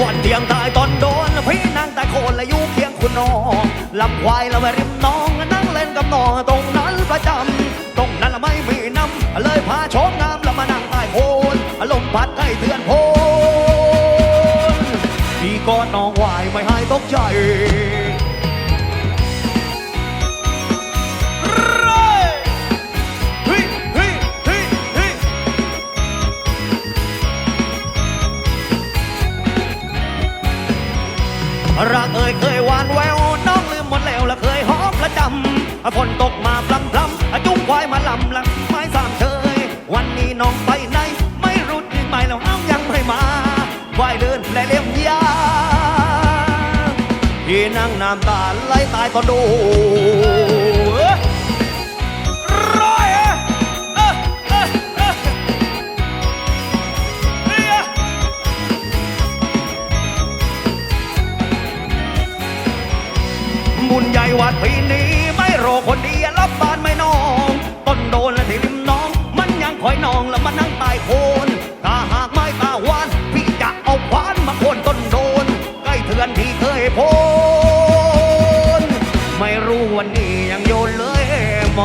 วันเที่ยงตายตอนโดน พี่นางตาโคนและอยู่เคียงคุณน้องลำควายละแวริมน้องนั่งเล่นกับน้องตรงนั้นประจำตรงนั้นไม่มีน้ำเลยพาชมงามและมานั่งใต้โคนลมพัดให้เตือนโพนพี่ก็น้องวายไม่ให้ตกใจ รักเอ่ยเคยหวานแววน้องลืมหมดแล้วและเคยหอมประจำฝนตกมาพลำพลำจุ้งควายมาลำหลังไม้สามเชยวันนี้น้องไปไหน ไม่รู้ที่ไปแล้วอ้าวยังไม่มาควายเดินและเลี้ยงยาพี่นั่งน้ำตาไหลตายตอดู บุญใหญ่วัดปีนี้ไม่รอคนดีรับบ้านไม่นอง ต้นโดนและที่ริมน้อง มันยังคอยนองแล้วมันนั่งตายโคนถ้าหากไม่ตาหวาน พี่จะเอาขวานมาโคนต้นโดน ใกล้เถือนที่เคยโพนไม่รู้วันนี้ยังโยนเลยไม